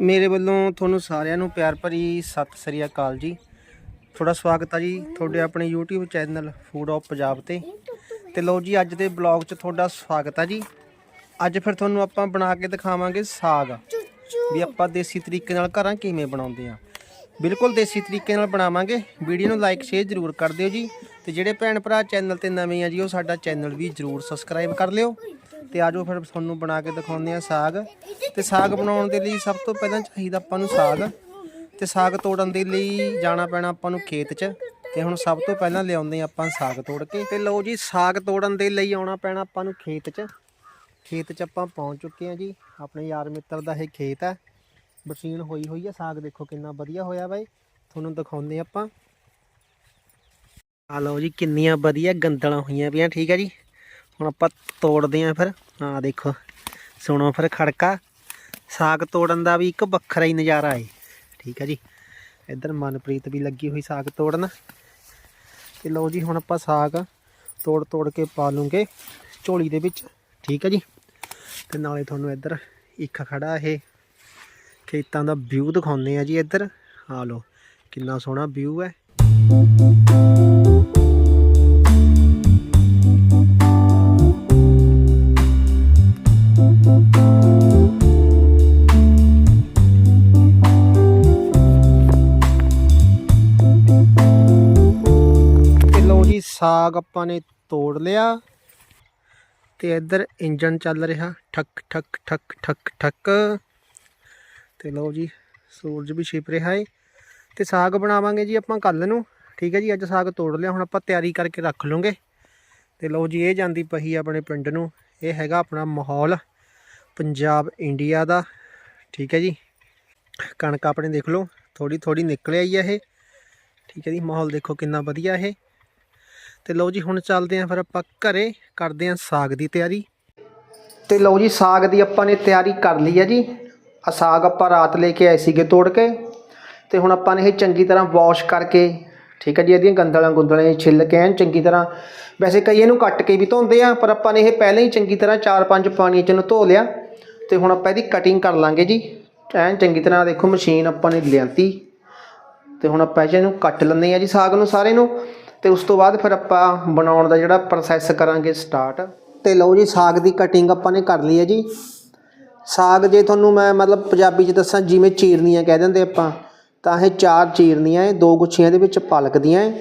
ਮੇਰੇ ਵੱਲੋਂ ਤੁਹਾਨੂੰ ਸਾਰਿਆਂ ਨੂੰ ਪਿਆਰ ਭਰੀ ਸਤਿ ਸ੍ਰੀ ਅਕਾਲ ਜੀ। ਤੁਹਾਡਾ ਸਵਾਗਤ ਹੈ ਜੀ ਤੁਹਾਡੇ ਆਪਣੇ YouTube channel food of Punjab ਤੇ। ਤੇ ਲਓ ਜੀ, ਅੱਜ ਦੇ ਬਲੌਗ 'ਚ ਤੁਹਾਡਾ ਸਵਾਗਤ ਹੈ ਜੀ। ਅੱਜ ਫਿਰ ਤੁਹਾਨੂੰ ਆਪਾਂ ਬਣਾ ਕੇ ਦਿਖਾਵਾਂਗੇ ਸਾਗ। ਵੀ ਆਪਾਂ ਦੇਸੀ ਤਰੀਕੇ ਨਾਲ ਘਰਾਂ ਕਿਵੇਂ ਬਣਾਉਂਦੇ ਆ। ਬਿਲਕੁਲ ਦੇਸੀ ਤਰੀਕੇ ਨਾਲ ਬਣਾਵਾਂਗੇ। ਵੀਡੀਓ ਨੂੰ ਲਾਈਕ ਸ਼ੇਅਰ ਜ਼ਰੂਰ ਕਰ ਦਿਓ ਜੀ। ਤੇ ਜਿਹੜੇ ਭੈਣ ਭਰਾ ਚੈਨਲ ਤੇ ਨਵੇਂ ਆ ਜੀ, ਉਹ ਸਾਡਾ ਚੈਨਲ ਵੀ ਜ਼ਰੂਰ ਸਬਸਕ੍ਰਾਈਬ ਕਰ ਲਿਓ। ਤੇ ਆਜੋ ਫਿਰ ਤੁਹਾਨੂੰ ਬਣਾ ਕੇ ਦਿਖਾਉਂਦੇ ਆ ਸਾਗ। ਤੇ ਸਾਗ ਬਣਾਉਣ ਦੇ ਲਈ ਸਭ ਤੋਂ ਪਹਿਲਾਂ ਚਾਹੀਦਾ ਆਪਾਂ ਨੂੰ ਸਾਗ। ਤੇ ਸਾਗ ਤੋੜਨ ਦੇ ਲਈ ਜਾਣਾ ਪੈਣਾ ਆਪਾਂ ਨੂੰ ਖੇਤ 'ਚ। ਤੇ ਹੁਣ ਸਭ ਤੋਂ ਪਹਿਲਾਂ ਲਿਆਉਂਦੇ ਆ ਆਪਾਂ ਸਾਗ ਤੋੜ ਕੇ। ਤੇ ਲਓ ਜੀ, ਸਾਗ ਤੋੜਨ ਦੇ ਲਈ ਆਉਣਾ ਪੈਣਾ ਆਪਾਂ ਨੂੰ ਖੇਤ 'ਚ। ਖੇਤ 'ਚ ਆਪਾਂ ਪਹੁੰਚ ਚੁੱਕੇ ਆ ਜੀ। ਆਪਣੇ ਯਾਰ ਮਿੱਤਰ ਦਾ ਇਹ ਖੇਤ ਹੈ। ਬਰਸੀਨ ਹੋਈ ਹੋਈ ਹੈ ਸਾਗ ਦੇਖੋ ਕਿੰਨਾ ਵਧੀਆ ਹੋਇਆ ਬਾਈ। ਤੁਹਾਨੂੰ ਦਿਖਾਉਂਦੇ ਆਪਾਂ। ਆ ਲਓ ਜੀ, ਕਿੰਨੀਆਂ ਵਧੀਆ ਗੰਦਲਾਂ ਹੋਈਆਂ ਪਈਆਂ, ਠੀਕ ਹੈ ਜੀ। ਹੁਣ ਆਪਾਂ ਤੋੜਦੇ ਆਂ ਫਿਰ। ਆ ਦੇਖੋ, ਸੁਣੋ ਫਿਰ ਖੜਕਾ। ਸਾਗ ਤੋੜਨ ਦਾ ਵੀ ਇੱਕ ਵੱਖਰਾ ਹੀ ਨਜ਼ਾਰਾ ਹੈ ਠੀਕ ਹੈ ਜੀ। ਇੱਧਰ ਮਨਪ੍ਰੀਤ ਵੀ ਲੱਗੀ ਹੋਈ ਸਾਗ ਤੋੜਨ। ਤੇ ਲਓ ਜੀ, ਹੁਣ ਆਪਾਂ ਸਾਗ ਤੋੜ ਤੋੜ ਕੇ ਪਾ ਲੂੰਗੇ ਝੋਲੀ ਦੇ ਵਿੱਚ, ਠੀਕ ਹੈ ਜੀ। ਤੇ ਨਾਲੇ ਤੁਹਾਨੂੰ ਇੱਧਰ ਇੱਕ ਖੜਾ ਇਹ ਖੇਤਾਂ ਦਾ ਵਿਊ ਦਿਖਾਉਂਦੇ ਆ ਜੀ ਇੱਧਰ। ਆ ਲਓ, ਕਿੰਨਾ ਸੋਹਣਾ ਵਿਊ ਹੈ। ਜੀ, ਸਾਗ ਆਪਾਂ ਨੇ ਤੋੜ ਲਿਆ। ਤੇ ਇੱਧਰ ਇੰਜਨ ਚੱਲ ਰਿਹਾ। ਠੱਕ ਠੱਕ ਠੱਕ ਠੱਕ ਠੱਕ। ਤੇ ਲਓ ਜੀ, ਸੂਰਜ ਵੀ ਛਿਪ ਰਿਹਾ ਹੈ ਤੇ ਸਾਗ ਬਣਾਵਾਂਗੇ ਜੀ ਆਪਾਂ ਕੱਲ ਨੂੰ। ਠੀਕ ਹੈ ਜੀ, ਅੱਜ ਸਾਗ ਤੋੜ ਲਿਆ, ਹੁਣ ਆਪਾਂ ਤਿਆਰੀ ਕਰਕੇ ਰੱਖ ਲਵਾਂਗੇ। ਤੇ ਲਓ ਜੀ, ਇਹ ਜਾਂਦੀ ਪਈ ਆਪਣੇ ਪਿੰਡ ਨੂੰ। ਇਹ ਹੈਗਾ ਆਪਣਾ ਮਾਹੌਲ, ਪੰਜਾਬ ਇੰਡੀਆ ਦਾ। ਠੀਕ ਹੈ ਜੀ, ਕਣਕ ਆਪਣੇ ਦੇਖ ਲਓ ਥੋੜੀ ਥੋੜੀ ਨਿਕਲ ਆਈ ਹੈ ਇਹ। ਠੀਕ ਹੈ ਜੀ, ਮਾਹੌਲ ਦੇਖੋ ਕਿੰਨਾ ਵਧੀਆ ਇਹ। ਤੇ ਲਓ ਜੀ, ਹੁਣ ਚੱਲਦੇ ਆਂ ਫਿਰ ਆਪਾਂ ਘਰੇ, ਕਰਦੇ ਆਂ ਸਾਗ ਦੀ ਤਿਆਰੀ। ਤੇ ਲਓ ਜੀ, ਸਾਗ ਦੀ ਆਪਾਂ ਨੇ ਤਿਆਰੀ ਕਰ ਲਈ ਹੈ ਜੀ। ਆ ਸਾਗ ਆਪਾਂ ਰਾਤ ਲੈ ਕੇ ਆਏ ਸੀਗੇ ਤੋੜ ਕੇ ਤੇ ਹੁਣ ਆਪਾਂ ਨੇ ਇਹ ਚੰਗੀ ਤਰ੍ਹਾਂ ਵਾਸ਼ ਕਰਕੇ, ਠੀਕ ਹੈ ਜੀ, ਇਹਦੀਆਂ ਗੰਦਲਾਂ ਗੁੰਦਲਾਂ ਛਿੱਲ ਕੇ ਐਨ ਚੰਗੀ ਤਰ੍ਹਾਂ, ਵੈਸੇ ਕਈ ਇਹਨੂੰ ਕੱਟ ਕੇ ਵੀ ਧੋਂਦੇ ਆ, ਪਰ ਆਪਾਂ ਨੇ ਇਹ ਪਹਿਲਾਂ ਹੀ ਚੰਗੀ ਤਰ੍ਹਾਂ 4-5 ਪਾਣੀ ਚ ਨੂੰ ਧੋ ਲਿਆ ਤੇ ਹੁਣ ਆਪਾਂ ਇਹਦੀ ਕਟਿੰਗ ਕਰ ਲਾਂਗੇ ਜੀ। ਐਨ ਚੰਗੀ ਤਰ੍ਹਾਂ ਦੇਖੋ ਮਸ਼ੀਨ ਆਪਾਂ ਨੇ ਲਿਆਂਤੀ ਤੇ ਹੁਣ ਆਪਾਂ ਇਹਨੂੰ ਕੱਟ ਲੈਂਦੇ ਆ ਜੀ ਸਾਗ ਨੂੰ ਸਾਰੇ ਨੂੰ ਤੇ ਉਸ ਤੋਂ ਬਾਅਦ ਫਿਰ ਆਪਾਂ ਬਣਾਉਣ ਦਾ ਜਿਹੜਾ ਪ੍ਰੋਸੈਸ ਕਰਾਂਗੇ ਸਟਾਰਟ ਤੇ ਲਓ ਜੀ ਸਾਗ ਦੀ ਕਟਿੰਗ ਆਪਾਂ ਨੇ ਕਰ ਲਈ ਹੈ ਜੀ। ਸਾਗ ਜੇ ਤੁਹਾਨੂੰ ਮੈਂ ਮਤਲਬ ਪੰਜਾਬੀ 'ਚ ਦੱਸਾਂ, ਜਿਵੇਂ ਚੀਰਨੀਆਂ ਕਹਿ ਦਿੰਦੇ ਆਪਾਂ, ਤਾਂ ਇਹ ਚਾਰ ਚੀਰਨੀਆਂ ਏ ਦੋ ਗੁੱਛੀਆਂ ਦੇ ਵਿੱਚ ਪਾਲਕ ਦੀਆਂ ਏ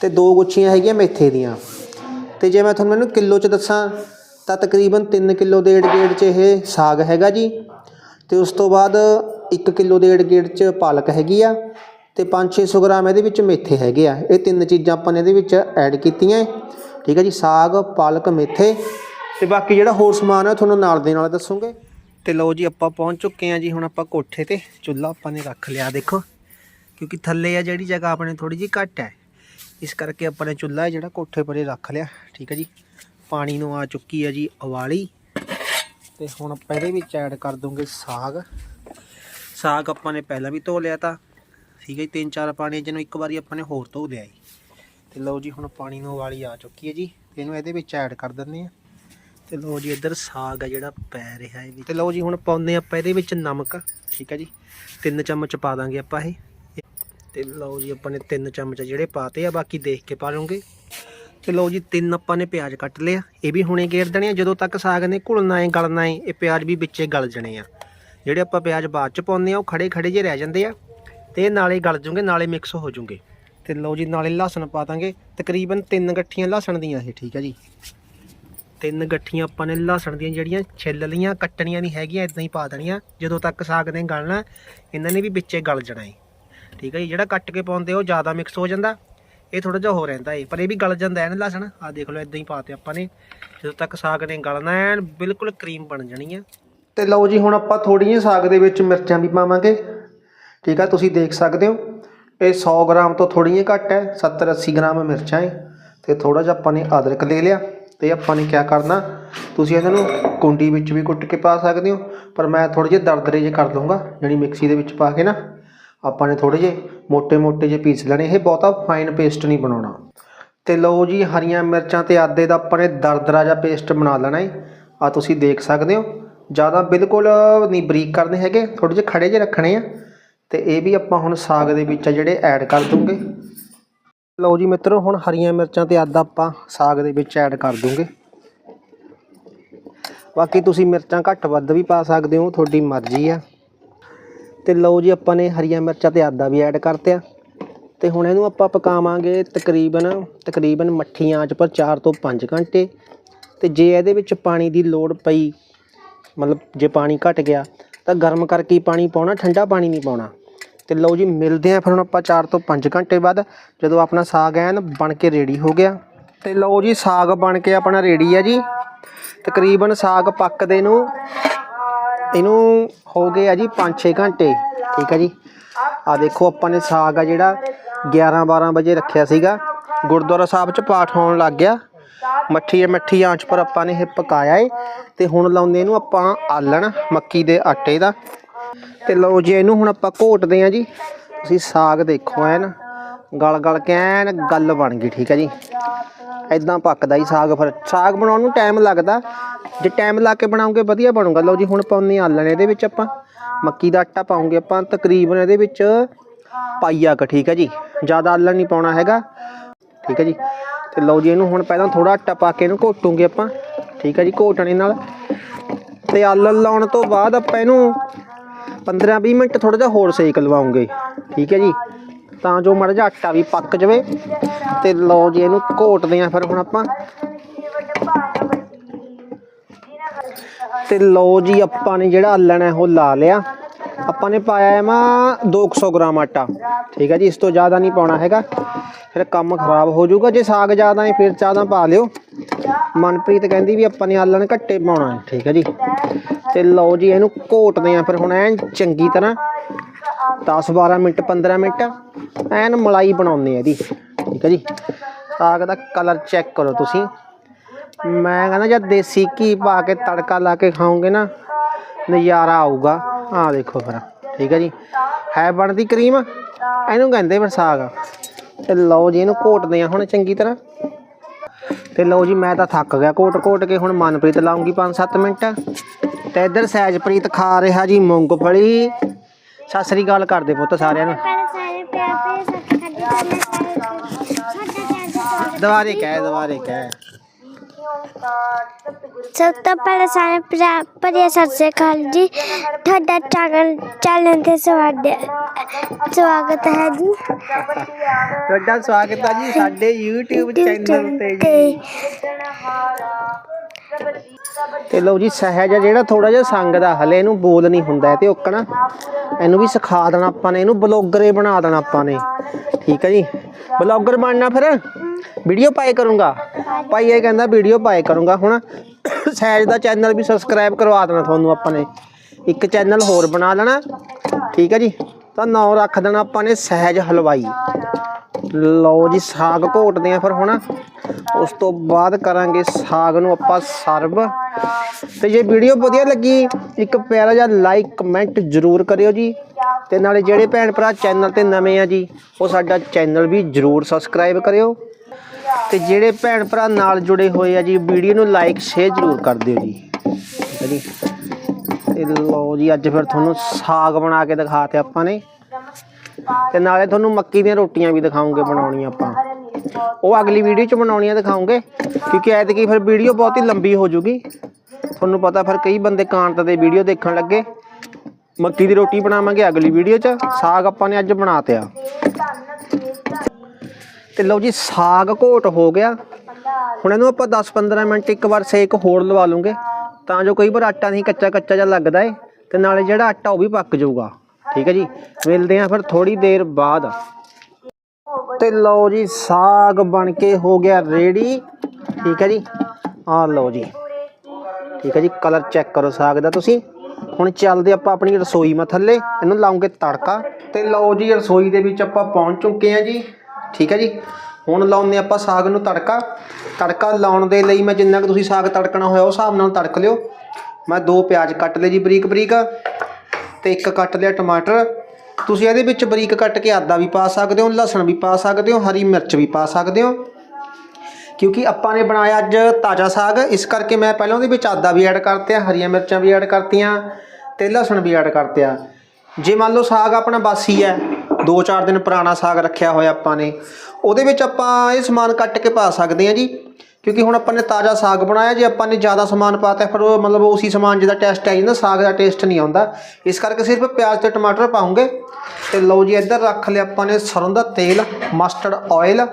ਤੇ ਦੋ ਗੁੱਛੀਆਂ ਹੈਗੀਆਂ ਮੇਥੇ ਦੀਆਂ। ਤੇ ਜੇ ਮੈਂ ਤੁਹਾਨੂੰ ਇਹਨੂੰ ਕਿਲੋ 'ਚ ਦੱਸਾਂ, ਤਾਂ ਤਕਰੀਬਨ 3 ਕਿਲੋ ਦੇ ਏੜ-ਗੇੜ 'ਚ ਇਹ ਸਾਗ ਹੈਗਾ ਜੀ। ਤੇ ਉਸ ਤੋਂ ਬਾਅਦ 1 ਕਿਲੋ ਦੇ ਏੜ-ਗੇੜ 'ਚ ਪਾਲਕ ਹੈਗੀ ਆ ਤੇ 5-600 ਗ੍ਰਾਮ ਇਹਦੇ ਵਿੱਚ ਮੇਥੇ ਹੈਗੇ ਆ। ਇਹ ਤਿੰਨ ਚੀਜ਼ਾਂ ਆਪਾਂ ਨੇ ਇਹਦੇ ਵਿੱਚ ਐਡ ਕੀਤੀਆਂ ਹੈ। ਠੀਕ ਹੈ ਜੀ, ਸਾਗ, ਪਾਲਕ, ਮੇਥੇ ਤੇ ਬਾਕੀ ਜਿਹੜਾ ਹੋਰ ਸਮਾਨ ਹੈ ਤੁਹਾਨੂੰ ਨਾਲ ਦੇ ਨਾਲ ਦੱਸੂਗੇ। ਤੇ ਲਓ ਜੀ ਆਪਾਂ ਪਹੁੰਚ ਚੁੱਕੇ ਹਾਂ ਜੀ, ਹੁਣ ਆਪਾਂ ਕੋਠੇ ਤੇ। ਚੁੱਲ੍ਹਾ ਆਪਾਂ ਨੇ ਰੱਖ ਲਿਆ, ਦੇਖੋ। ਕਿਉਂਕਿ ਥੱਲੇ ਆ ਜਿਹੜੀ ਜਗ੍ਹਾ ਆਪਣੇ ਥੋੜੀ ਜਿਹੀ ਘੱਟ ਹੈ। ਇਸ ਕਰਕੇ ਆਪਾਂ ਨੇ ਚੁੱਲ੍ਹਾ ਜਿਹੜਾ ਕੋਠੇ ਪਰੇ ਰੱਖ ਲਿਆ, ਠੀਕ ਹੈ ਜੀ। ਪਾਣੀ ਨੂੰ ਆ ਚੁੱਕੀ ਹੈ ਜੀ ਉਵਾਲੀ ਤੇ ਹੁਣ ਆਪਾਂ ਇਹਦੇ ਵਿੱਚ ਐਡ ਕਰ ਦੂੰਗੇ ਸਾਗ। ਸਾਗ ਆਪਾਂ ਨੇ ਪਹਿਲਾਂ ਵੀ ਧੋ ਲਿਆ ਤਾਂ, ਠੀਕ ਹੈ ਜੀ। ਤਿੰਨ ਚਾਰ ਪਾਣੀ ਜਿਹਨੂੰ ਇੱਕ ਵਾਰੀ ਆਪਾਂ ਨੇ ਹੋਰ ਧੋ ਲਿਆ ਜੀ। ਤੇ ਲਓ ਜੀ, ਹੁਣ ਪਾਣੀ ਨੂੰ ਉਵਾਲੀ ਆ ਚੁੱਕੀ ਹੈ ਜੀ। ਇਹਨੂੰ ਇਹਦੇ ਵਿੱਚ ਐਡ ਕਰ ਦਿੰਦੇ ਆ ਤੇ ਲਓ ਜੀ, ਇੱਧਰ ਸਾਗ ਆ ਜਿਹੜਾ ਪੈ ਰਿਹਾ ਹੈ ਵੀ ਤੇ ਲਓ ਜੀ, ਹੁਣ ਪਾਉਂਦੇ ਆਪਾਂ ਇਹਦੇ ਵਿੱਚ ਨਮਕ, ਠੀਕ ਹੈ ਜੀ। ਤਿੰਨ ਚਮਚ ਪਾ ਦਾਂਗੇ ਆਪਾਂ ਇਹ। ਤੇ ਲਓ ਜੀ, ਆਪਾਂ ਨੇ ਤਿੰਨ ਚਮਚ ਜਿਹੜੇ ਪਾਤੇ ਆ, ਬਾਕੀ ਦੇਖ ਕੇ ਪਾ ਲਵਾਂਗੇ ਤੇ ਲਓ ਜੀ, ਤਿੰਨ ਆਪਾਂ ਨੇ ਪਿਆਜ਼ ਕੱਟ ਲਿਆ ਇਹ ਵੀ ਹੁਣੇ ਗੇਰ ਦੇਣੇ ਆ। ਜਦੋਂ ਤੱਕ ਸਾਗ ਨੇ ਘੁਲਣਾ ਏ, ਗਲਣਾ ਏ, ਇਹ ਪਿਆਜ਼ ਵੀ ਵਿੱਚੇ ਗਲ ਜਣੇ ਆ। ਜਿਹੜੇ ਆਪਾਂ ਪਿਆਜ਼ ਬਾਅਦ ਚ ਪਾਉਂਦੇ ਆ, ਉਹ ਖੜੇ ਖੜੇ ਜੇ ਰਹਿ ਜਾਂਦੇ ਆ। ਤੇ ਇਹ ਨਾਲੇ ਗਲ ਜੂਗੇ, ਨਾਲੇ ਮਿਕਸ ਹੋ ਜੂਗੇ। ਤੇ ਲਓ ਜੀ, ਨਾਲੇ ਲਸਣ ਪਾ ਦਾਂਗੇ। ਤਕਰੀਬਨ ਤਿੰਨ ਗੱਠੀਆਂ ਲਸਣ ਦੀਆਂ ਇਹ, ਠੀਕ ਹੈ ਜੀ। ਤਿੰਨ ਗੱਠੀਆਂ ਆਪਾਂ ਨੇ ਲਸਣ ਦੀਆਂ ਜਿਹੜੀਆਂ ਛਿੱਲ ਲੀਆਂ ਕੱਟਣੀਆਂ ਨਹੀਂ ਹੈਗੀਆਂ ਇਦਾਂ ਹੀ ਪਾ ਦੇਣੀਆਂ। ਜਦੋਂ ਤੱਕ ਸਾਗ ਨੇ ਗਲਣਾ, ਇਹਨਾਂ ਨੇ ਵੀ ਵਿੱਚੇ ਗਲ ਜਾਣਾ ਹੈ ਠੀਕ ਹੈ ਜੀ, ਜਿਹੜਾ ਕੱਟ ਕੇ ਪਾਉਂਦੇ ਉਹ ਜ਼ਿਆਦਾ ਮਿਕਸ ਹੋ ਜਾਂਦਾ। ਇਹ ਥੋੜਾ ਜਿਹਾ ਹੋ ਰਹਿੰਦਾ ਏ, ਪਰ ਇਹ ਵੀ ਗਲ ਜਾਂਦਾ ਹੈ ਨਾ ਲਸਣ। ਆ ਦੇਖ ਲਓ ਇਦਾਂ ਹੀ ਪਾਤੇ ਆਪਾਂ ਨੇ। ਜਦੋਂ ਤੱਕ ਸਾਗ ਨੇ ਗਲਣਾ ਐਨ, ਬਿਲਕੁਲ ਕਰੀਮ ਬਣ ਜਾਣੀ ਹੈ ਤੇ ਲਓ ਜੀ, ਹੁਣ ਆਪਾਂ ਥੋੜੀ ਜਿਹੀ ਸਾਗ ਦੇ ਵਿੱਚ ਮਿਰਚਾਂ ਵੀ ਪਾਵਾਂਗੇ। ਠੀਕ ਆ, ਤੁਸੀਂ ਦੇਖ ਸਕਦੇ ਹੋ। ਇਹ 100 ਗ੍ਰਾਮ ਤੋਂ ਥੋੜ੍ਹੀਆਂ ਘੱਟ ਹੈ 70 80 ਗ੍ਰਾਮ ਮਿਰਚਾਂ ਹੈ ਤੇ ਥੋੜਾ ਜਿਹਾ ਆਪਾਂ ਨੇ ਅਦਰਕ ਲੈ ਲਿਆ। ਤੇ ਆਪਾਂ ਨੇ ਕੀ ਕਰਨਾ? ਤੁਸੀਂ ਇਹਨਾਂ ਨੂੰ ਕੁੰਡੀ ਵਿੱਚ ਵੀ ਕੁੱਟ ਕੇ ਪਾ ਸਕਦੇ ਹੋ, ਪਰ ਮੈਂ ਥੋੜੇ ਜਿਹੇ ਦਰਦਰੇ ਜੇ ਕਰ ਦੂੰਗਾ ਜਿਹੜੀ ਮਿਕਸੀ ਦੇ ਵਿੱਚ ਪਾ ਕੇ ਨਾ। ਆਪਾਂ ਨੇ ਥੋੜੇ ਜਿਹੇ ਮੋٹے-ਮੋٹے ਜੇ ਪੀਸ ਲੈਣੇ, ਇਹ ਬਹੁਤਾ ਫਾਈਨ ਪੇਸਟ ਨਹੀਂ ਬਣਾਉਣਾ। ਤੇ ਲਓ ਜੀ, ਹਰੀਆਂ ਮਿਰਚਾਂ ਤੇ ਆਦੇ ਦਾ ਆਪਾਂ ਨੇ ਦਰਦਰਾ ਜਾਂ ਪੇਸਟ ਬਣਾ ਲੈਣਾ ਹੈ ਆ ਤੁਸੀਂ ਦੇਖ ਸਕਦੇ ਹੋ, ਜ਼ਿਆਦਾ ਬਿਲਕੁਲ ਨਹੀਂ ਬਰੀਕ ਕਰਨੇ ਹੈਗੇ ਥੋੜੇ ਜਿਹੇ ਖੜੇ ਜਿਹੇ ਰੱਖਣੇ ਆ। ਤੇ ਇਹ ਵੀ ਆਪਾਂ ਹੁਣ ਸਾਗ ਦੇ ਵਿੱਚ ਆ ਜਿਹੜੇ ਐਡ ਕਰ ਦੂੰਗੇ ਲਓ ਜੀ ਮਿੱਤਰੋ, ਹੁਣ ਹਰੀਆਂ ਮਿਰਚਾਂ ਤੇ ਆਦਾ ਆਪਾਂ ਸਾਗ ਦੇ ਵਿੱਚ ਐਡ ਕਰ ਦੂੰਗੇ। ਬਾਕੀ ਤੁਸੀਂ ਮਿਰਚਾਂ ਘੱਟ ਵੱਧ ਵੀ ਪਾ ਸਕਦੇ ਹੋ, ਤੁਹਾਡੀ ਮਰਜ਼ੀ ਆ। ਤੇ ਲਓ ਜੀ ਆਪਾਂ ਨੇ ਹਰੀਆਂ ਮਿਰਚਾਂ ਤੇ ਆਦਾ ਵੀ ਐਡ ਕਰਤਿਆ। ਤੇ ਹੁਣ ਇਹਨੂੰ ਆਪਾਂ ਪਕਾਵਾਂਗੇ ਤਕਰੀਬਨ ਤਕਰੀਬਨ ਮੱਠੀ ਆਂਚ ਪਰ 4 ਤੋਂ 5 ਘੰਟੇ। ਤੇ ਜੇ ਇਹਦੇ ਵਿੱਚ ਪਾਣੀ ਦੀ ਲੋੜ ਪਈ, ਮਤਲਬ ਜੇ ਪਾਣੀ ਘਟ ਗਿਆ, ਤਾਂ ਗਰਮ ਕਰਕੇ ਹੀ ਪਾਣੀ ਪਾਉਣਾ, ਠੰਡਾ ਪਾਣੀ ਨਹੀਂ ਪਾਉਣਾ। ਤੇ ਲਓ ਜੀ, ਮਿਲਦੇ ਆਂ ਫਿਰ ਹੁਣ ਆਪਾਂ 4 ਤੋਂ 5 ਘੰਟੇ ਬਾਅਦ, ਜਦੋਂ ਆਪਣਾ ਸਾਗ ਐਨ ਬਣ ਕੇ ਰੈਡੀ ਹੋ ਗਿਆ। ਤੇ ਲਓ ਜੀ, ਸਾਗ ਬਣ ਕੇ ਆਪਣਾ ਰੈਡੀ ਆ ਜੀ। ਤਕਰੀਬਨ ਸਾਗ ਪੱਕਦੇ ਨੂੰ ਇਹਨੂੰ ਹੋ ਗਏ ਆ ਜੀ 5-6 ਘੰਟੇ, ਠੀਕ ਆ ਜੀ। ਆ ਦੇਖੋ, ਆਪਾਂ ਨੇ ਸਾਗ ਆ ਜਿਹੜਾ 11-12 ਵਜੇ ਰੱਖਿਆ ਸੀਗਾ। ਗੁਰਦੁਆਰਾ ਸਾਹਿਬ ਚ ਪਾਠ ਹੋਣ ਲੱਗ ਗਿਆ। ਮੱਠੀ ਮੱਠੀ ਆਂਚ ਪਰ ਆਪਾਂ ਨੇ ਇਹ ਪਕਾਇਆ ਏ। ਤੇ ਹੁਣ ਲਾਉਂਦੇ ਇਹਨੂੰ ਆਪਾਂ ਆਲਣ, ਮੱਕੀ ਦੇ ਆਟੇ ਦਾ। ਤੇ ਲਓ ਜੀ, ਇਹਨੂੰ ਹੁਣ ਆਪਾਂ ਘੋਟਦੇ ਆ ਜੀ। ਤੁਸੀਂ ਸਾਗ ਦੇਖੋ ਐਨ, ਗਲ ਗਲ ਕੇ ਐਨ ਗੱਲ ਬਣ ਗਈ, ਠੀਕ ਹੈ ਜੀ। ਐਦਾਂ ਪੱਕਦਾ ਜੀ ਸਾਗ ਫਿਰ। ਸਾਗ ਬਣਾਉਣ ਨੂੰ ਟਾਈਮ ਲੱਗਦਾ। ਜੇ ਟਾਈਮ ਲਾ ਕੇ ਬਣਾਉਂਗੇ ਵਧੀਆ ਬਣੂਗਾ। ਲਓ ਜੀ, ਹੁਣ ਪਾਉਨੇ ਆਲਣ ਇਹਦੇ ਵਿੱਚ ਆਪਾਂ। ਮੱਕੀ ਦਾ ਆਟਾ ਪਾਉਂਗੇ ਆਪਾਂ, ਤਕਰੀਬਨ ਇਹਦੇ ਵਿੱਚ ਪਾਈਆ ਕ, ਠੀਕ ਹੈ ਜੀ। ਜ਼ਿਆਦਾ ਆਲਣ ਨਹੀਂ ਪਾਉਣਾ ਹੈਗਾ। ਠੀਕ ਹੈ ਜੀ। ਤੇ ਲਓ ਜੀ, ਇਹਨੂੰ ਹੁਣ ਪਹਿਲਾਂ ਥੋੜਾ ਆਟਾ ਪਾ ਕੇ ਇਹਨੂੰ ਘੋਟੂਗੇ ਆਪਾਂ। ਠੀਕ ਹੈ ਜੀ, ਘੋਟਣੇ ਨਾਲ। ਤੇ ਆਲਣ ਲਾਉਣ ਤੋਂ ਬਾਅਦ ਆਪਾਂ ਇਹਨੂੰ 15-20 ਮਿੰਟ ਥੋੜਾ ਜਿਹਾ ਹੋਰ ਸੇਕ ਲਵਾਉਂਗੇ ਠੀਕ ਹੈ ਜੀ? ਤਾਂ ਜੋ ਮਾੜਾ ਜਿਹਾ ਆਟਾ ਵੀ ਪੱਕ ਜਾਵੇ ਤੇ ਲਓ ਜੀ, ਇਹਨੂੰ ਘੋਟਦੇ ਆ ਫਿਰ ਹੁਣ ਆਪਾਂ। ਤੇ ਲਓ ਜੀ, ਆਪਾਂ ਨੇ ਜਿਹੜਾ ਆਲਣ ਹੈ ਉਹ ਲਾ ਲਿਆ। ਆਪਾਂ ਨੇ ਪਾਇਆ ਹੈ ਮਾ 200 ਗ੍ਰਾਮ ਆਟਾ। ਠੀਕ ਹੈ ਜੀ, ਇਸ ਤੋਂ ਜ਼ਿਆਦਾ ਨਹੀਂ ਪਾਉਣਾ ਹੈਗਾ। ਫਿਰ ਕੰਮ ਖਰਾਬ ਹੋ ਜਾਊਗਾ। ਜੇ ਸਾਗ ਜ਼ਿਆਦਾ ਹੈ, ਫਿਰ ਜ਼ਿਆਦਾ ਪਾ ਲਿਓ। ਮਨਪ੍ਰੀਤ ਕਹਿੰਦੀ ਵੀ ਆਪਾਂ ਨੇ ਆਲਣ ਘੱਟੇ ਪਾਉਣਾ ਹੈ। ਠੀਕ ਹੈ ਜੀ? ਤੇ ਲਓ ਜੀ, ਇਹਨੂੰ ਘੋਟਦੇ ਆ ਫਿਰ ਹੁਣ ਐਨ ਚੰਗੀ ਤਰ੍ਹਾਂ। 10 12 ਮਿੰਟ 15 ਮਿੰਟ, ਐਨ ਮਲਾਈ ਬਣਾਉਂਦੇ ਆ ਇਹਦੀ। ਠੀਕ ਹੈ ਜੀ। ਸਾਗ ਦਾ ਕਲਰ ਚੈੱਕ ਕਰੋ ਤੁਸੀਂ। ਮੈਂ ਕਹਿੰਦਾ ਜਦ ਦੇਸੀ ਘੀ ਪਾ ਕੇ ਤੜਕਾ ਲਾ ਕੇ ਖਾਓਗੇ ਨਾ, ਨਜ਼ਾਰਾ ਆਊਗਾ। ਆਹ ਦੇਖੋ ਫਿਰ। ਠੀਕ ਹੈ ਜੀ। ਹੈ ਬਣਦੀ ਕਰੀਮ? ਇਹਨੂੰ ਕਹਿੰਦੇ ਫਿਰ ਸਾਗ। ਤੇ ਲਓ ਜੀ, ਇਹਨੂੰ ਘੋਟਦੇ ਆ ਹੁਣ ਚੰਗੀ ਤਰ੍ਹਾਂ। ਤੇ ਲਓ ਜੀ, ਮੈਂ ਤਾਂ ਥੱਕ ਗਿਆ। ਘੋਟ ਘੋਟ ਕੇ ਹੁਣ ਮਨਪ੍ਰੀਤ ਲਾਉਂਗੀ 5-7 ਮਿੰਟ। ਤੇ ਇੱਧਰ ਸਹਿਜਪ੍ਰੀਤ ਖਾ ਰਿਹਾ ਜੀ ਮੂੰਗਫਲੀ ਸਤਿ ਸ੍ਰੀ ਅਕਾਲ ਕਰਦੇ ਪੁੱਤ ਸਾਰਿਆਂ ਨੂੰ। ਪਹਿਲੇ ਸਾਰੇ ਪਿਆਰ ਪਿਆਰ ਸੱਤ ਖਾਦੀ ਕਰਨਾ ਸਾਰੇ ਸਾਡਾ ਚੈਨਲ ਦੁਬਾਰੇ ਕਹਿ ਦੁਬਾਰੇ ਕਹਿ। ਸਭ ਤੋਂ ਪਹਿਲੇ ਸਾਰੇ ਪਿਆਰ ਭਰਿਆ ਸਤਿ ਸ੍ਰੀ ਅਕਾਲ ਜੀ। ਤੁਹਾਡਾ ਚੈਨਲ ਚੈਨਲ ਤੇ ਸਵਾਗਤ ਸਵਾਗਤ ਹੈ ਜੀ। ਤੁਹਾਡਾ ਸਵਾਗਤ ਹੈ ਜੀ ਸਾਡੇ YouTube ਚੈਨਲ ਤੇ ਜੀ। ਤੇ ਲਓ ਜੀ, ਸਹਿਜ ਆ ਜਿਹੜਾ ਥੋੜਾ ਜਿਹਾ ਸੰਗਦਾ ਹਲੇ ਇਹਨੂੰ ਬੋਲ ਨਹੀਂ ਹੁੰਦਾ ਹੈ ਤੇ ਓਕਣਾ ਇਹਨੂੰ ਵੀ ਸਿਖਾ ਦੇਣਾ ਆਪਾਂ ਨੇ, ਇਹਨੂੰ ਬਲੌਗਰੇ ਬਣਾ ਦੇਣਾ ਆਪਾਂ ਨੇ। ਠੀਕ ਹੈ ਜੀ? ਬਲੌਗਰ ਬਣਨਾ ਫਿਰ? ਵੀਡੀਓ ਪਾਏ ਕਰੂੰਗਾ। ਭਾਈ ਇਹ ਕਹਿੰਦਾ ਵੀਡੀਓ ਪਾਏ ਕਰੂੰਗਾ। ਹੁਣ ਸਹਿਜ ਦਾ ਚੈਨਲ ਵੀ ਸਬਸਕ੍ਰਾਈਬ ਕਰਵਾ ਦੇਣਾ ਤੁਹਾਨੂੰ ਆਪਾਂ ਨੇ। ਇੱਕ ਚੈਨਲ ਹੋਰ ਬਣਾ ਲੈਣਾ। ਠੀਕ ਹੈ ਜੀ? ਤਾਂ ਨਾਮ ਰੱਖ ਦੇਣਾ ਆਪਾਂ ਨੇ ਸਹਿਜ ਹਲਵਾਈ। ਲਓ ਜੀ ਸਾਗ ਘੋਟਦੇ ਆ ਫਿਰ ਹੁਣ। ਉਸ ਤੋਂ ਬਾਅਦ ਕਰਾਂਗੇ ਸਾਗ ਨੂੰ ਆਪਾਂ ਸਰਵ। ਤੇ ਜੇ ਵੀਡੀਓ ਵਧੀਆ ਲੱਗੀ, ਇੱਕ ਪਿਆਰਾ ਜਿਹਾ ਲਾਈਕ ਕਮੈਂਟ ਜ਼ਰੂਰ ਕਰਿਓ ਜੀ। ਤੇ ਨਾਲੇ ਜਿਹੜੇ ਭੈਣ ਭਰਾ ਚੈਨਲ ਤੇ ਨਵੇਂ ਆ ਜੀ, ਉਹ ਸਾਡਾ ਚੈਨਲ ਵੀ ਜ਼ਰੂਰ ਸਬਸਕ੍ਰਾਈਬ ਕਰਿਓ। ਤੇ ਜਿਹੜੇ ਭੈਣ ਭਰਾ ਨਾਲ ਜੁੜੇ ਹੋਏ ਆ ਜੀ, ਵੀਡੀਓ ਨੂੰ ਲਾਈਕ ਸ਼ੇਅਰ ਜ਼ਰੂਰ ਕਰ ਦਿਓ ਜੀ। ਠੀਕ ਹੈ ਜੀ। ਤੇ ਲਓ ਜੀ, ਅੱਜ ਫਿਰ ਤੁਹਾਨੂੰ ਸਾਗ ਬਣਾ ਕੇ ਦਿਖਾਤੇ ਆਪਾਂ ਨੇ। ਤੇ ਨਾਲੇ ਤੁਹਾਨੂੰ ਮੱਕੀ ਦੀਆਂ ਰੋਟੀਆਂ ਵੀ ਦਿਖਾਉਂਗੇ ਬਣਾਉਣੀਆਂ ਆਪਾਂ। ਉਹ ਅਗਲੀ ਵੀਡੀਓ ਚ ਬਣਾਉਣੀਆਂ ਦਿਖਾਉਂਗੇ, ਕਿਉਂਕਿ ਐਤਕੀ ਫਿਰ ਵੀਡੀਓ ਬਹੁਤ ਹੀ ਲੰਬੀ ਹੋ ਜੂਗੀ। ਤੁਹਾਨੂੰ ਪਤਾ ਫਿਰ ਕਈ ਬੰਦੇ ਕਾਂਤ ਦੇ ਵੀਡੀਓ ਦੇਖਣ ਲੱਗੇ। ਮੱਕੀ ਦੀ ਰੋਟੀ ਬਣਾਵਾਂਗੇ ਅਗਲੀ ਵੀਡੀਓ ਚ, ਸਾਗ ਆਪਾਂ ਨੇ ਅੱਜ ਬਣਾਤਿਆ ਤੇ ਲਓ ਜੀ, ਸਾਗ ਘੋਟ ਹੋ ਗਿਆ। ਹੁਣ ਇਹਨੂੰ ਆਪਾਂ 10-15 ਮਿੰਟ ਇੱਕ ਵਾਰ ਸੇਕ ਹੋਰ ਲਵਾ ਲੂੰਗੇ ਤਾਂ ਜੋ ਕਈ ਵਾਰ ਆਟਾ ਨਹੀਂ ਕੱਚਾ ਕੱਚਾ ਜਿਹਾ ਲੱਗਦਾ ਏ, ਤੇ ਨਾਲੇ ਜਿਹੜਾ ਆਟਾ ਉਹ ਵੀ ਪੱਕ ਜਾਊਗਾ। ਠੀਕ ਹੈ ਜੀ। ਮਿਲਦੇ ਆ ਫਿਰ ਥੋੜੀ ਦੇਰ ਬਾਅਦ। ਤੇ ਲਓ ਜੀ, ਸਾਗ ਬਣ ਕੇ ਹੋ ਗਿਆ ਰੈਡੀ ਠੀਕ ਹੈ ਜੀ। ਆ ਲਓ ਜੀ। ਠੀਕ ਹੈ ਜੀ ਕਲਰ ਚੈੱਕ ਕਰੋ ਸਾਗ ਦਾ ਤੁਸੀਂ। ਹੁਣ ਚੱਲਦੇ ਆਪਾਂ ਆਪਣੀ ਰਸੋਈ ਮਾ ਥੱਲੇ। ਇਹਨੂੰ ਲਾਉਂਗੇ ਤੜਕਾ। ਤੇ ਲਓ ਜੀ, ਰਸੋਈ ਦੇ ਵਿੱਚ ਆਪਾਂ ਪਹੁੰਚ ਚੁੱਕੇ ਹਾਂ ਜੀ। ਠੀਕ ਹੈ ਜੀ। ਹੁਣ ਲਾਉਂਦੇ ਆਪਾਂ ਸਾਗ ਨੂੰ ਤੜਕਾ। ਤੜਕਾ ਲਾਉਣ ਦੇ ਲਈ ਮੈਂ ਜਿੰਨਾ ਕੁ ਤੁਸੀਂ ਸਾਗ ਤੜਕਣਾ ਹੋਇਆ ਉਸ ਹਿਸਾਬ ਨਾਲ ਤੜਕ ਲਿਓ। ਮੈਂ ਦੋ ਪਿਆਜ਼ ਕੱਟ ਲਏ ਜੀ ਬਰੀਕ ਬਰੀਕ ਤੇ ਇੱਕ ਕੱਟ ਲਿਆ ਟਮਾਟਰ। ਤੁਸੀਂ ਇਹਦੇ ਵਿੱਚ ਬਰੀਕ ਕੱਟ ਕੇ ਆਦਾ ਵੀ ਪਾ ਸਕਦੇ ਹੋ, ਲਸਣ ਵੀ ਪਾ ਸਕਦੇ ਹੋ, ਹਰੀ ਮਿਰਚ ਵੀ ਪਾ ਸਕਦੇ ਹੋ। ਕਿਉਂਕਿ ਆਪਾਂ ਨੇ ਬਣਾਇਆ ਅੱਜ ਤਾਜ਼ਾ ਸਾਗ, ਇਸ ਕਰਕੇ ਮੈਂ ਪਹਿਲਾਂ ਉਹਦੇ ਵਿੱਚ ਆਦਾ ਵੀ ਐਡ ਕਰਤੇ ਹਰੀਆਂ ਮਿਰਚਾਂ ਵੀ ਐਡ ਕਰਤੀਆਂ ਤੇ ਲਸਣ ਵੀ ਐਡ ਕਰਤੇ ਜੇ ਮੰਨ ਲਓ ਸਾਗ ਆਪਣਾ ਬਾਸੀ ਹੈ 2-4 ਦਿਨ ਪੁਰਾਣਾ ਸਾਗ ਰੱਖਿਆ ਹੋਇਆ ਆਪਾਂ ਨੇ, ਉਹਦੇ ਵਿੱਚ ਆਪਾਂ ਇਹ ਸਮਾਨ ਕੱਟ ਕੇ ਪਾ ਸਕਦੇ ਆ ਜੀ। ਕਿਉਂਕਿ ਹੁਣ ਆਪਾਂ ਨੇ ਤਾਜ਼ਾ ਸਾਗ ਬਣਾਇਆ, ਜੇ ਆਪਾਂ ਨੇ ਜ਼ਿਆਦਾ ਸਮਾਨ ਪਾਤਾ, ਫਿਰ ਉਹ ਮਤਲਬ ਉਸੇ ਸਮਾਨ ਜਿਹਦਾ ਟੈਸਟ ਆ ਜਾਂਦਾ ਸਾਗ ਦਾ ਟੇਸਟ ਨਹੀਂ ਆਉਂਦਾ। ਇਸ ਕਰਕੇ ਸਿਰਫ ਪਿਆਜ਼ ਤੇ ਟਮਾਟਰ ਪਾਉਂਗੇ। ਤੇ ਲਓ ਜੀ, ਇੱਧਰ ਰੱਖ ਲਿਆ ਆਪਾਂ ਨੇ ਸਰੋਂ ਦਾ ਤੇਲ ਮਸਟਰਡ ਆਇਲ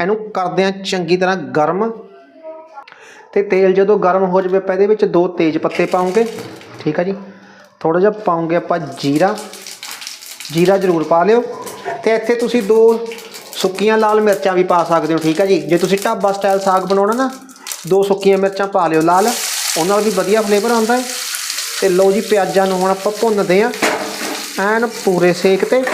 ਇਹਨੂੰ ਕਰਦੇ ਆ ਚੰਗੀ ਤਰ੍ਹਾਂ ਗਰਮ। ਤੇ ਤੇਲ ਜਦੋਂ ਗਰਮ ਹੋ ਜਾਵੇ, ਆਪਾਂ ਇਹਦੇ ਵਿੱਚ ਦੋ ਤੇਜ਼ ਪੱਤੇ ਪਾਉਂਗੇ। ਠੀਕ ਆ ਜੀ? ਥੋੜਾ ਜਿਹਾ ਪਾਉਂਗੇ ਆਪਾਂ ਜੀਰਾ। ਜੀਰਾ ਜ਼ਰੂਰ ਪਾ ਲਿਓ। ਤੇ ਇੱਥੇ ਤੁਸੀਂ ਦੋ ਸੁੱਕੀਆਂ ਲਾਲ ਮਿਰਚਾਂ ਵੀ ਪਾ ਸਕਦੇ ਹੋ, ਠੀਕ ਆ ਜੀ। ਜੇ ਤੁਸੀਂ ਢਾਬਾ ਸਟਾਈਲ ਸਾਗ ਬਣਾਉਣਾ ਨਾ, ਦੋ ਸੁੱਕੀਆਂ ਮਿਰਚਾਂ ਪਾ ਲਿਓ ਲਾਲ। ਉਹਨਾਂ ਨਾਲ ਵੀ ਵਧੀਆ ਫਲੇਵਰ ਆਉਂਦਾ ਹੈ। ਤੇ ਲਓ ਜੀ, ਪਿਆਜ਼ਾਂ ਨੂੰ ਹੁਣ ਆਪਾਂ ਭੁੰਨਦੇ ਆ ਐਨ ਪੂਰੇ ਸੇਕ ਤੇ।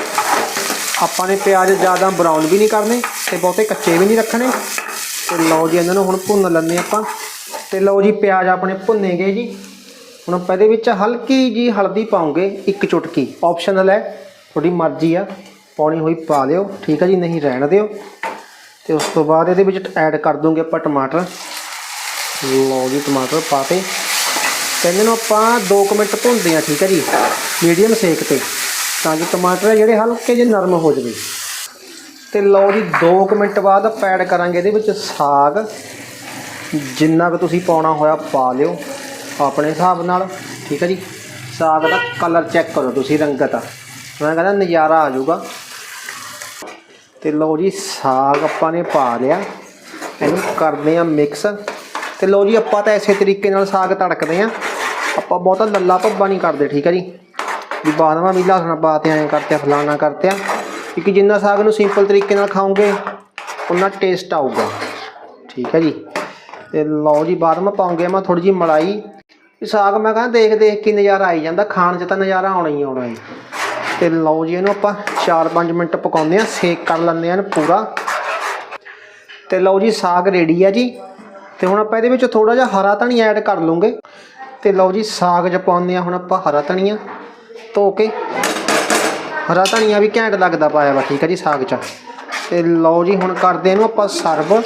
ਆਪਾਂ ਨੇ ਪਿਆਜ਼ ਜ਼ਿਆਦਾ ਬਰਾਊਨ ਵੀ ਨਹੀਂ ਕਰਨੇ ਤੇ ਬਹੁਤੇ ਕੱਚੇ ਵੀ ਨਹੀਂ ਰੱਖਣੇ। ਤੇ ਲਓ ਜੀ, ਇਹਨਾਂ ਨੂੰ ਹੁਣ ਭੁੰਨ ਲੈਂਦੇ ਆਪਾਂ। ਤੇ ਲਓ ਜੀ, ਪਿਆਜ਼ ਆਪਣੇ ਭੁੰਨੇ ਗਏ ਜੀ। ਹੁਣ ਆਪਾਂ ਇਹਦੇ ਵਿੱਚ ਹਲਕੀ ਜੀ ਹਲਦੀ ਪਾਉਂਗੇ, ਇੱਕ ਚੁਟਕੀ। ਆਪਸ਼ਨਲ ਹੈ, ਤੁਹਾਡੀ ਮਰਜ਼ੀ ਆ। ਪਾਉਣੀ ਹੋਈ ਪਾ ਲਿਓ ਠੀਕ ਹੈ ਜੀ, ਨਹੀਂ ਰਹਿਣ ਦਿਓ। ਤੇ ਉਸ ਤੋਂ ਬਾਅਦ ਇਹਦੇ ਵਿੱਚ ਐਡ ਕਰ ਦੋਗੇ ਆਪਾਂ ਟਮਾਟਰ। ਲਓ ਜੀ, ਟਮਾਟਰ ਪਾ ਤੇ ਤੇ ਨੂੰ ਆਪਾਂ 2 ਮਿੰਟ ਭੁੰਨਦੇ ਆ ਠੀਕ ਹੈ ਜੀ ਮੀਡੀਅਮ ਸੇਕ ਤੇ। ਤਾਂ ਕਿ ਟਮਾਟਰ ਜਿਹੜੇ ਹਲਕੇ ਜਿਹੇ ਨਰਮ ਹੋ ਜਾਵੇ। ਤੇ ਲਓ ਜੀ 2 ਮਿੰਟ ਬਾਅਦ ਆਪਾਂ ਐਡ ਕਰਾਂਗੇ ਇਹਦੇ ਵਿੱਚ ਸਾਗ। ਜਿੰਨਾ ਕੁ ਤੁਸੀਂ ਪਾਉਣਾ ਹੋਇਆ ਪਾ ਲਿਓ, ਆਪਣੇ ਹਿਸਾਬ ਨਾਲ, ਠੀਕ ਹੈ ਜੀ। ਸਾਗ ਦਾ ਕਲਰ ਚੈੱਕ ਕਰੋ ਤੁਸੀਂ ਰੰਗਤ ਮੈਂ ਕਹਿੰਦਾ ਨਜ਼ਾਰਾ ਆ ਜਾਊਗਾ। ਤੇ ਲਓ ਜੀ ਸਾਗ ਆਪਾਂ ਨੇ ਪਾ ਲਿਆ। ਇਹਨੂੰ ਕਰਦੇ ਆ ਮਿਕਸ ਤੇ ਲਓ ਜੀ ਆਪਾਂ ਤਾਂ ਐਸੇ ਤਰੀਕੇ ਨਾਲ ਸਾਗ ਤੜਕਦੇ ਆ ਆਪਾਂ ਬਹੁਤਾ ਲੱਲਾ ਭੱਬਾ ਨਹੀਂ ਕਰਦੇ ਠੀਕ ਹੈ ਜੀ? ਵੀ ਬਾਦਮਾ ਵੀ ਲਸਣ ਪਾ ਤੇ ਐਂ ਕਰਤੇ ਆ, ਕਰਤੇ ਆ ਕਿਉਂਕਿ ਜਿੰਨਾ ਸਾਗ ਨੂੰ ਸਿੰਪਲ ਤਰੀਕੇ ਨਾਲ ਖਾਓਗੇ ਉਨਾ ਟੇਸਟ ਆਊਗਾ। ਠੀਕ ਹੈ ਜੀ? ਤੇ ਲਓ ਜੀ ਬਾਦਮਾ ਪਾਉਂਗੇ ਮੈਂ ਥੋੜੀ ਜੀ ਮਲਾਈ। ਇਹ ਸਾਗ ਮੈਂ ਕਹਿੰਦਾ ਦੇਖ ਦੇਖ ਕੇ ਨਜ਼ਾਰਾ ਆਈ ਜਾਂਦਾ ਖਾਣ 'ਚ ਤਾਂ ਨਜ਼ਾਰਾ ਆਉਣਾ ਹੀ ਆਉਣਾ ਹੈ। ਤੇ ਲਓ ਜੀ ਇਹਨੂੰ ਆਪਾਂ 4-5 ਮਿੰਟ ਪਕਾਉਂਦੇ ਆ, ਸੇਕ ਕਰ ਲੈਂਦੇ ਆ ਪੂਰਾ। ਤੇ ਲਓ ਜੀ, ਸਾਗ ਰੈਡੀ ਆ ਜੀ। ਤੇ ਹੁਣ ਆਪਾਂ ਇਹਦੇ ਵਿੱਚ ਥੋੜਾ ਜਿਹਾ ਹਰਾ ਧਨੀਆ ਐਡ ਕਰ ਲਵਾਂਗੇ। ਤੇ ਲਓ ਜੀ, ਸਾਗ 'ਚ ਪਾਉਂਦੇ ਆ, ਹੁਣ ਆਪਾਂ ਹਰਾ ਧਨੀਆ ਧੋ ਕੇ। ਹਰਾ ਧਨੀਆ ਵੀ ਘੈਂਟ ਲੱਗਦਾ ਪਾਇਆ ਵਾ, ਠੀਕ ਆ ਜੀ, ਸਾਗ 'ਚ। ਤੇ ਲਓ ਜੀ, ਹੁਣ ਕਰਦੇ ਇਹਨੂੰ ਆਪਾਂ ਸਰਵ।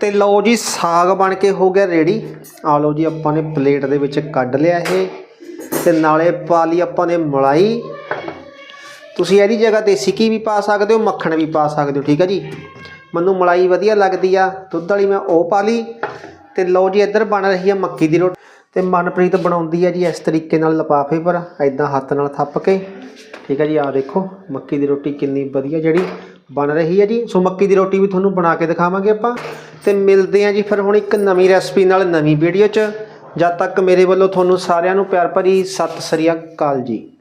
ਤੇ ਲਓ ਜੀ, ਸਾਗ ਬਣ ਕੇ ਹੋ ਗਿਆ ਰੈਡੀ ਆ ਲਓ ਜੀ, ਆਪਾਂ ਨੇ ਪਲੇਟ ਦੇ ਵਿੱਚ ਕੱਢ ਲਿਆ ਇਹ। ਤੇ ਨਾਲੇ ਪਾ ਲਈ ਆਪਾਂ ਨੇ ਮਲਾਈ। ਤੁਸੀਂ ਇਹਦੀ ਜਗ੍ਹਾ ਦੇਸੀ ਘੀ ਵੀ ਪਾ ਸਕਦੇ ਹੋ, ਮੱਖਣ ਵੀ ਪਾ ਸਕਦੇ ਹੋ, ਠੀਕ ਹੈ ਜੀ? ਮੈਨੂੰ ਮਲਾਈ ਵਧੀਆ ਲੱਗਦੀ ਆ, ਦੁੱਧ ਵਾਲੀ ਮੈਂ ਉਹ ਪਾ ਲਈ ਤੇ ਲਓ ਜੀ, ਇੱਧਰ ਬਣ ਰਹੀ ਆ ਮੱਕੀ ਦੀ ਰੋਟੀ। ਤੇ ਮਨਪ੍ਰੀਤ ਬਣਾਉਂਦੀ ਹੈ ਜੀ ਇਸ ਤਰੀਕੇ ਨਾਲ ਲਪਾਫੇ ਪਰ ਐਦਾਂ ਹੱਥ ਨਾਲ ਥੱਪ ਕੇ। ਠੀਕ ਹੈ ਜੀ, ਆਹ ਦੇਖੋ, ਮੱਕੀ ਦੀ ਰੋਟੀ ਕਿੰਨੀ ਵਧੀਆ ਜਿਹੜੀ ਬਣ ਰਹੀ ਹੈ ਜੀ। ਸੋ ਮੱਕੀ ਦੀ ਰੋਟੀ ਵੀ ਤੁਹਾਨੂੰ ਬਣਾ ਕੇ ਦਿਖਾਵਾਂਗੇ ਆਪਾਂ। ਤੇ ਮਿਲਦੇ ਹਾਂ ਜੀ ਫਿਰ ਹੁਣ ਇੱਕ ਨਵੀਂ ਰੈਸਪੀ ਨਾਲ ਨਵੀਂ ਵੀਡੀਓ 'ਚ। ਜਦ ਤੱਕ ਮੇਰੇ ਵੱਲੋਂ ਤੁਹਾਨੂੰ ਸਾਰਿਆਂ ਨੂੰ ਪਿਆਰ ਭਰੀ ਸਤਿ ਸ੍ਰੀ ਅਕਾਲ ਜੀ।